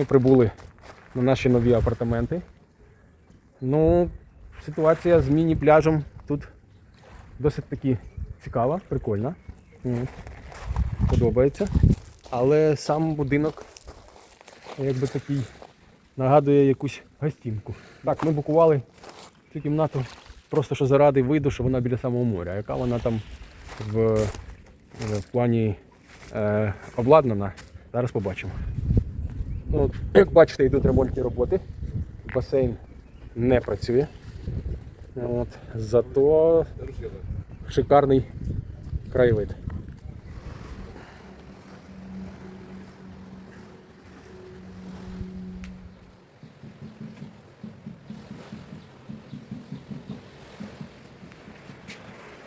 Ми прибули на наші нові апартаменти. Ну, ситуація з міні-пляжем тут досить таки цікава, прикольна. Подобається. Але сам будинок якби такий нагадує якусь гостінку. Так, ми букували цю кімнату просто що заради виду, що вона біля самого моря. Яка вона там в, в плані е, обладнана, зараз побачимо. Ну, от, як бачите, йдуть ремонтні роботи. Басейн не працює. От, зато шикарний краєвид.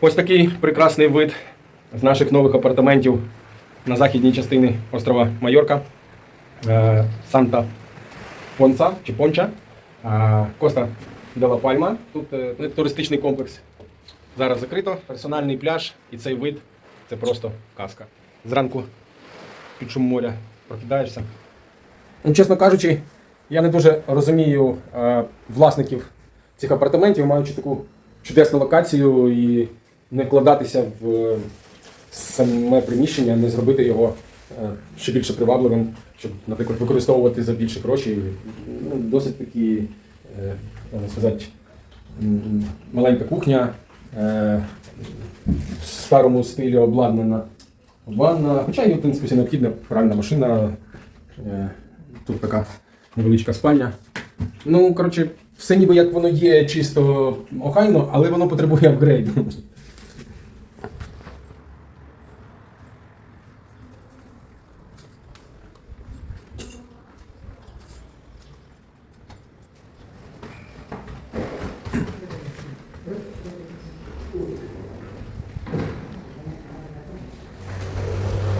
Ось такий прекрасний вид з наших нових апартаментів на західній частині острова Майорка. Е, Санта Понца чи Понча. Е, Коста Дела Пальма. Тут е, туристичний комплекс. Зараз закрито, персональний пляж і цей вид це просто казка. Зранку під шум моря прокидаєшся. Ну, чесно кажучи, я не дуже розумію власників цих апартаментів, маючи таку чудесну локацію і не вкладатися в саме приміщення, не зробити його ще більше привабливим, щоб, наприклад, використовувати за більше грошей. Ну, досить такі, е, можна сказати, маленька кухня, е, в старому стилі обладнана ванна, хоча і в принципі все необхідна пральна машина. Е, Тут така невеличка спальня. Ну, коротше, все ніби як воно є чисто охайно, але воно потребує апгрейду.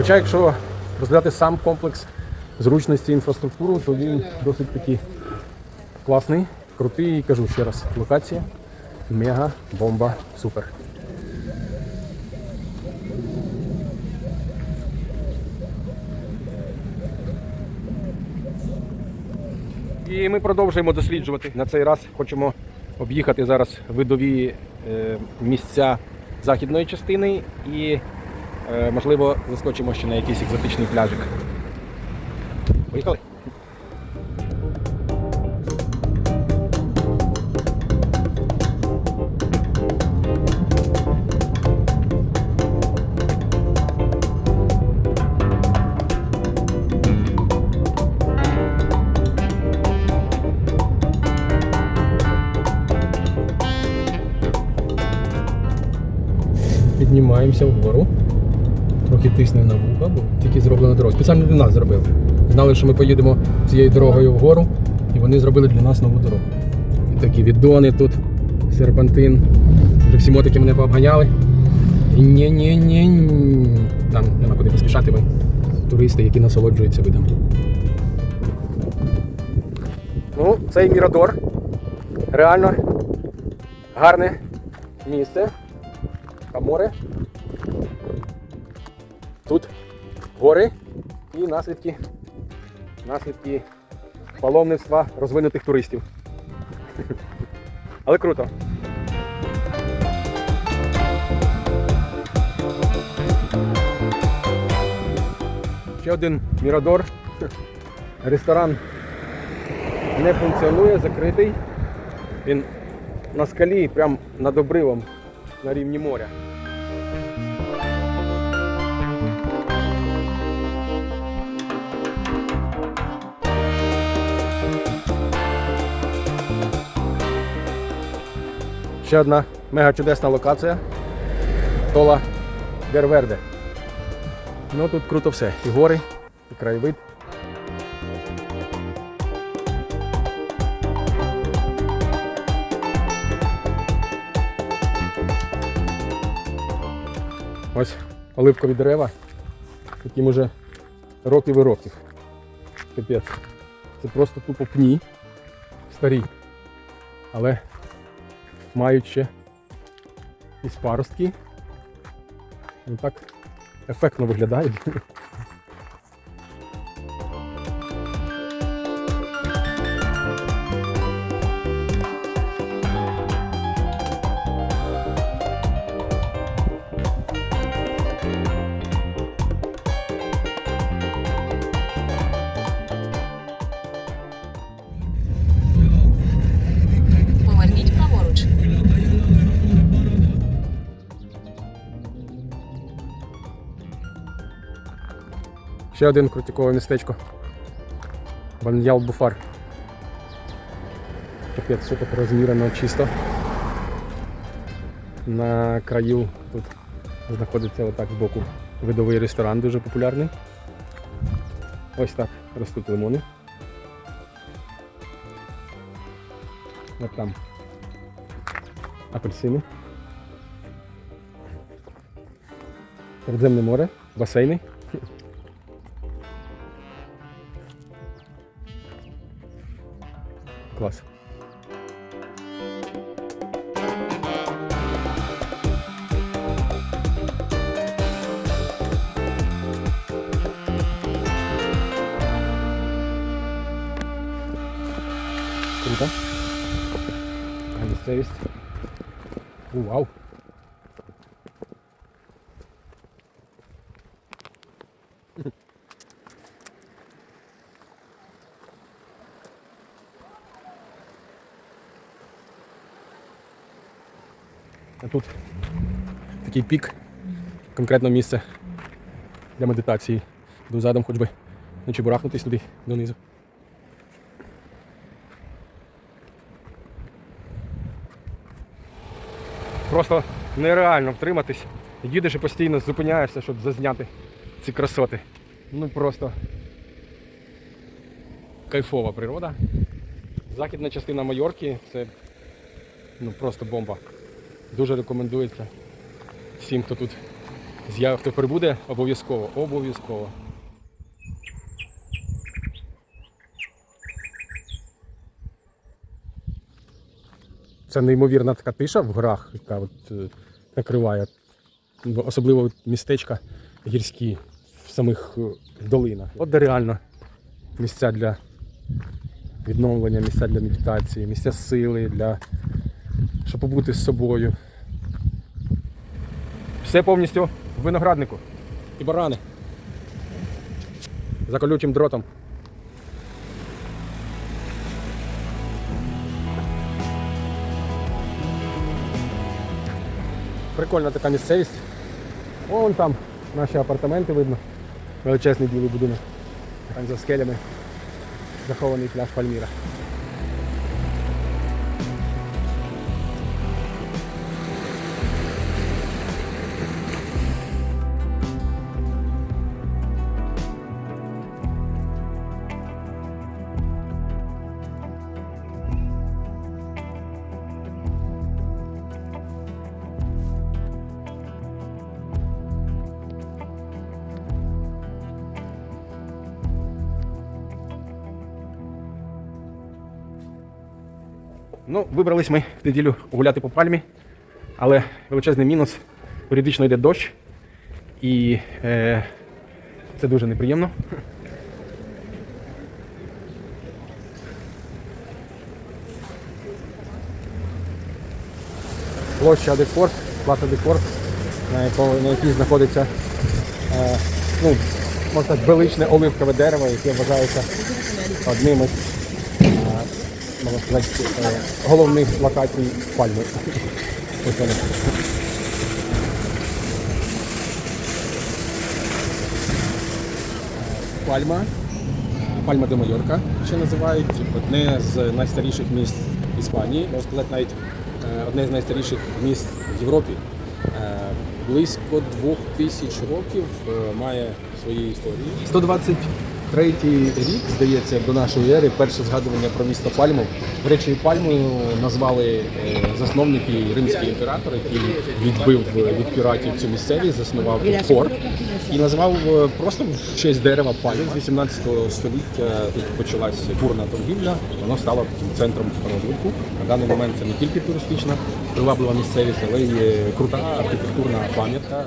Хоча, якщо розглядати сам комплекс зручності інфраструктуру, то він досить такий класний, крутий і кажу ще раз, локація мега, бомба, супер. І ми продовжуємо досліджувати. На цей раз хочемо об'їхати зараз видові е, місця західної частини і, можливо, заскочимо ще на якийсь екзотичний пляжик. Поїхали? Піднімаємося вгору. Трохи тисне на вуха, бо тільки зроблена дорога. Спеціально для нас зробили. Знали, що ми поїдемо цією дорогою вгору, і вони зробили для нас нову дорогу. І такі віддони тут, серпантин. Вже всі мотики мене пообганяли. І ні-ні-ні. Там нема куди поспішати, ми туристи, які насолоджуються видом. Ну, цей Мірадор. Реально гарне місце. А море. Тут гори і наслідки, наслідки паломництва розвинутих туристів. Але круто. Ще один Мірадор. Ресторан не функціонує, закритий. Він на скалі, прямо над обривом на рівні моря. Ще одна мега чудесна локація. Тола Дерверде. Ну тут круто все. І гори, і краєвид. Ось оливкові дерева, яким уже років і років. Капець. Це просто тупо пні старі. Але мають ще якісь паростки. Ну так ефектно виглядають. Ще один крутікове містечко. Баньял Буфар. Капець, все так розмірено чисто. На краю тут знаходиться отак збоку видовий ресторан, дуже популярний. Ось так ростуть лимони. От там апельсини. Середземне море, басейни. Клас. Круто. А місцевість. У, вау. А тут такий пік, конкретно місце для медитації. Йду задом, хоч би не чебурахнутись туди донизу. Просто нереально втриматись. Їдеш і постійно зупиняєшся, щоб зазняти ці красоти. Ну просто кайфова природа. Західна частина Майорки це ну, просто бомба. Дуже рекомендується всім, хто тут з'яв, хто прибуде, обов'язково. Обов'язково. Це неймовірна така тиша в горах, яка от, е, накриває. Особливо містечка гірські в самих е, долинах. От де реально місця для відновлення, місця для медитації, місця сили, для щоб побути з собою. Все повністю в винограднику. І барани. За колючим дротом. Прикольна така місцевість. Вон там наші апартаменти видно. Величезний білий будинок. Там за скелями захований пляж Пальміра. Ну, вибрались ми в неділю гуляти по пальмі, але величезний мінус. Періодично йде дощ. І е, це дуже неприємно. Площа Декорт, плата Декорт, на, якій знаходиться е, ну, можна величне оливкове дерево, яке вважається одним із можна сказати, е, головних локацій пальми. Ось вони. Пальма. Пальма де Майорка ще називають. Одне з найстаріших міст Іспанії, можна сказати, навіть е, одне з найстаріших міст в Європі. Е, Близько двох тисяч років має свої історії. 123 рік, здається, до нашої ери, перше згадування про місто Пальму. До речі, Пальмою назвали е, засновники римський імператор, який відбив е, від піратів цю місцевість, заснував тут форт і назвав е, просто в честь дерева пальм. З 18 століття тут почалась бурна торгівля, воно стало таким центром розвитку. На даний момент це не тільки туристична приваблива місцевість, але й крута архітектурна пам'ятка.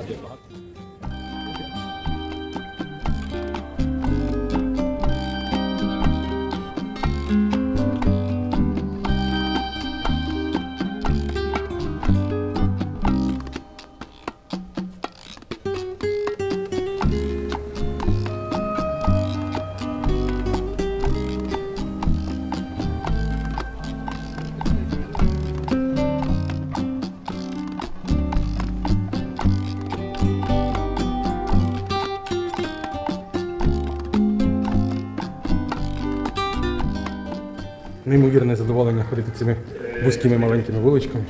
Неймовірне задоволення ходити цими вузькими маленькими вуличками.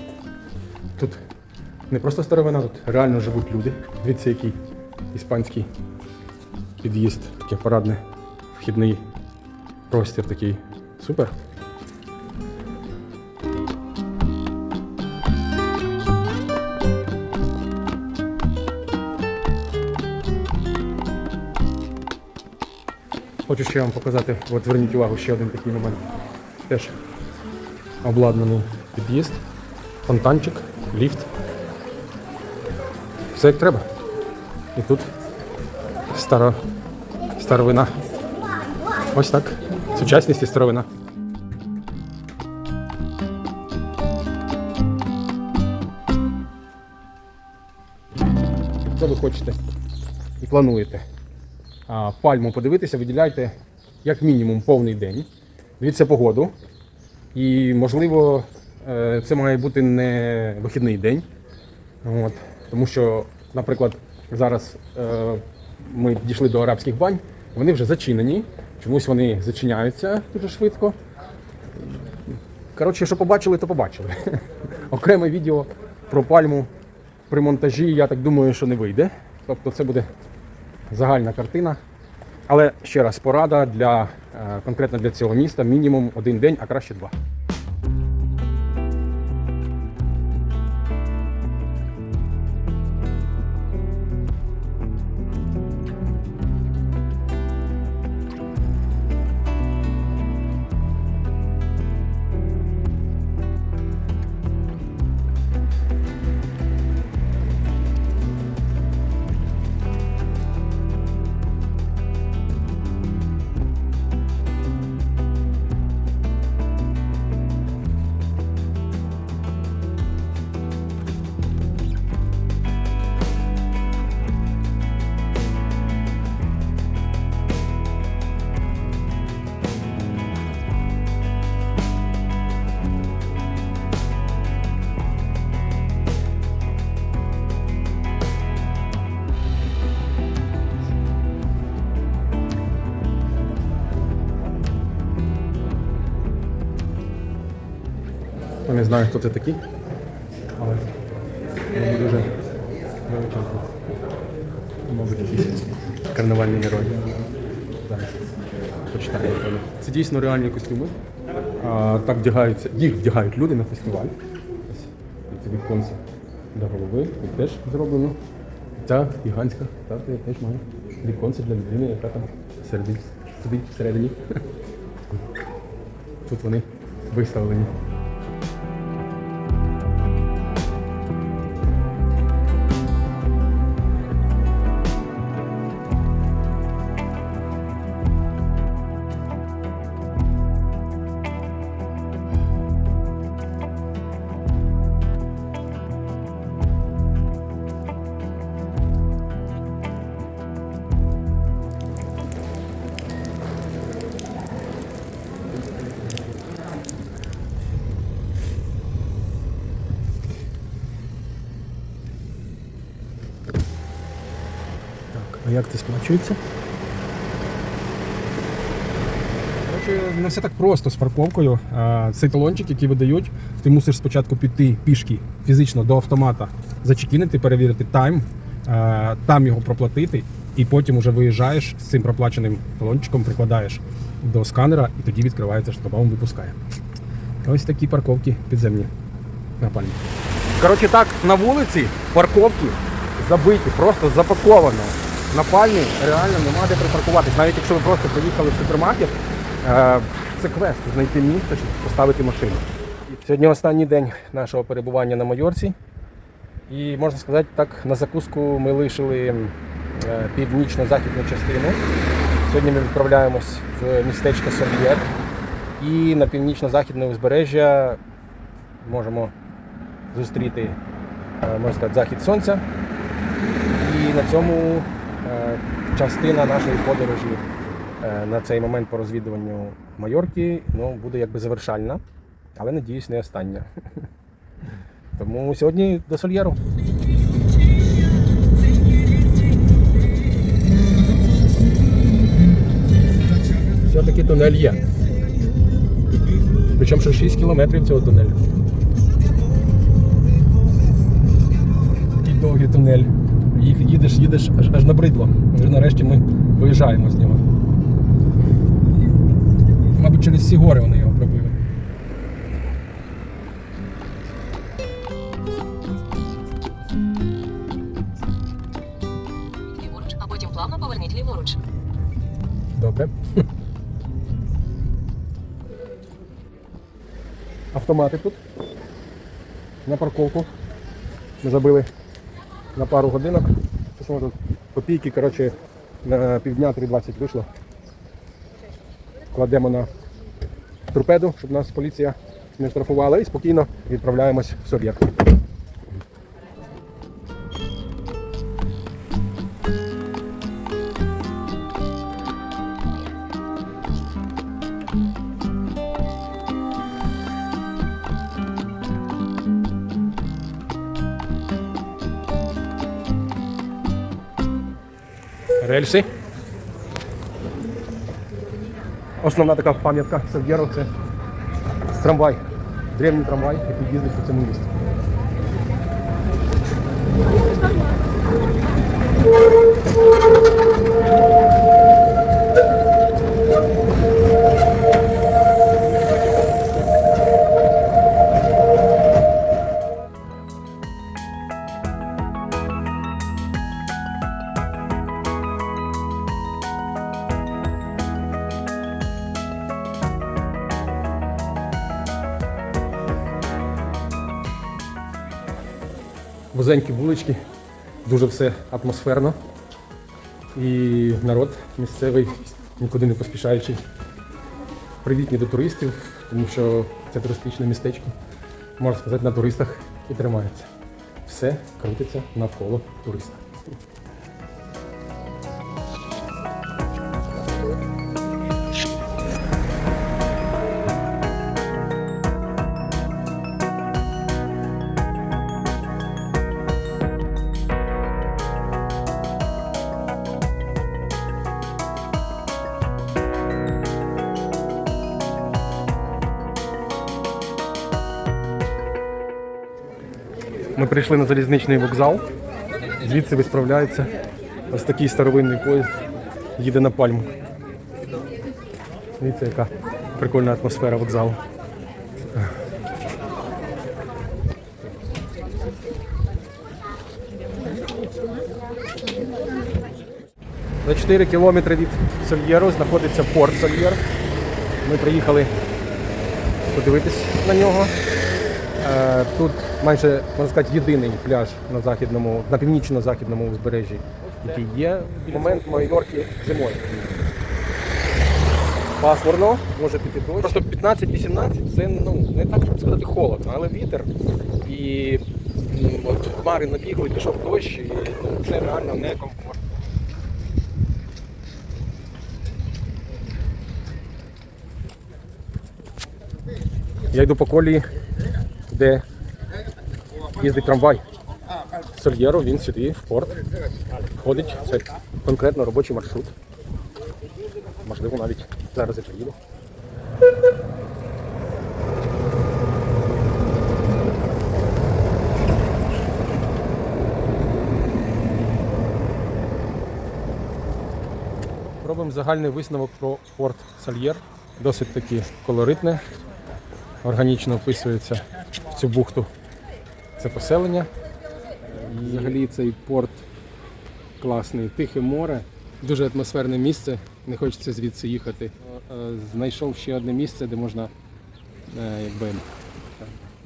Тут не просто старовина, тут реально живуть люди. Дивіться, який іспанський під'їзд, таке парадне вхідний простір такий. Супер. Хочу ще вам показати, от зверніть увагу, ще один такий момент. Теж обладнаний під'їзд, фонтанчик, ліфт. Все як треба. І тут стара старовина. Ось так. Сучасність і старовина. Якщо ви хочете і плануєте пальму подивитися, виділяйте як мінімум повний день. Дивіться погоду. І, можливо, е, це має бути не вихідний день. От. Тому що, наприклад, зараз е, ми дійшли до арабських бань, вони вже зачинені. Чомусь вони зачиняються дуже швидко. Коротше, що побачили, то побачили. Окреме відео про пальму при монтажі, я так думаю, що не вийде. Тобто це буде загальна картина. Але ще раз, порада для е, конкретно для цього міста мінімум один день, а краще два. Знаю, хто це такі, але вони дуже величезні. Мабуть, якісь карнавальні герої. Зараз почитаю. Це дійсно реальні костюми. А, так вдягаються, їх вдягають люди на фестиваль. Це віконце до голови. Тут теж зроблено. Ця гігантська статуя теж має віконце для людини, яка там сидить всередині. Тут вони виставлені. Як це сплачується? Не все так просто з парковкою. Цей талончик, який видають, ти мусиш спочатку піти пішки фізично до автомата, зачекінити, перевірити тайм, там його проплатити, і потім вже виїжджаєш з цим проплаченим талончиком, прикладаєш до сканера і тоді відкривається шлагбаум випускає. Ось такі парковки підземні на пальмі. Коротше так, на вулиці парковки забиті, просто запаковано. На пальмі реально нема де припаркуватись. Навіть якщо ви просто приїхали в супермаркет, е, це квест знайти місце, щоб поставити машину. Сьогодні останній день нашого перебування на Майорці. І можна сказати так, на закуску ми лишили е, північно-західну частину. Сьогодні ми відправляємось в містечко Сорб'єт. І на північно-західне узбережжя можемо зустріти е, можна сказати, захід сонця. І на цьому частина нашої подорожі е, на цей момент по розвідуванню Майорки ну, буде якби завершальна, але надіюсь, не остання. Тому сьогодні до Сольєру. Все-таки тунель є. Причому що 6 кілометрів цього тунелю. Такий довгий тунель. Їх їдеш, їдеш аж, аж набридло. Вже нарешті ми виїжджаємо з нього. Мабуть, через всі гори вони його пробили. Ліворуч, а потім плавно поверніть ліворуч. Добре. Автомати тут. На парковку. Ми забили на пару годинок. Тут копійки, коротше, на півдня 3.20 вийшло. Кладемо на торпеду, щоб нас поліція не штрафувала і спокійно відправляємось в Соб'єр. Рельси. Основна така пам'ятка Сав'єру це трамвай. Древній трамвай, який їздить по цьому місту. Вузенькі вулички, дуже все атмосферно. І народ місцевий, нікуди не поспішаючий. Привітні до туристів, тому що це туристичне містечко, можна сказати, на туристах і тримається. Все крутиться навколо туриста. Ми прийшли на залізничний вокзал. Звідси відправляється ось такий старовинний поїзд. Їде на пальму. Дивіться, яка прикольна атмосфера вокзалу. За 4 кілометри від Сольєру знаходиться порт Сольєр. Ми приїхали подивитись на нього. Е, Тут майже можна сказати єдиний пляж на західному, на північно-західному узбережжі, який є момент Майорки зимою. Пасмурно, може піти дощ. Просто 15-18 це ну, не так, щоб сказати, холодно, але вітер. І от хмари набігли, пішов дощ, і ну, це реально некомфортно. Я йду по колії, де їздить трамвай. З Сольєру він сюди, в порт. Ходить. Це конкретно робочий маршрут. Можливо, навіть зараз і приїду. Робимо загальний висновок про порт Сальєр. Досить таки колоритне, органічно вписується цю бухту. Це поселення. Взагалі цей порт класний, тихе море, дуже атмосферне місце. Не хочеться звідси їхати. Е, Знайшов ще одне місце, де можна е, якби,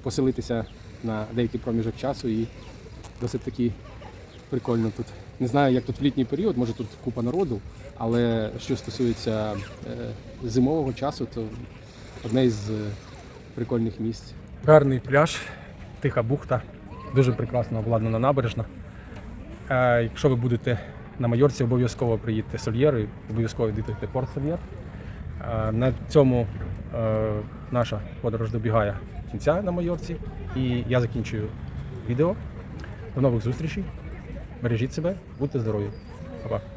поселитися на деякий проміжок часу і досить таки прикольно тут. Не знаю, як тут в літній період, може тут купа народу, але що стосується е, зимового часу, то одне із прикольних місць. Гарний пляж, тиха бухта, дуже прекрасно обладнана набережна. Е, якщо ви будете на Майорці, обов'язково приїдьте Сольєр і обов'язково відвідайте порт Сольєр. Е, на цьому е, наша подорож добігає кінця на Майорці. І я закінчую відео. До нових зустрічей. Бережіть себе, будьте здорові. Па-па.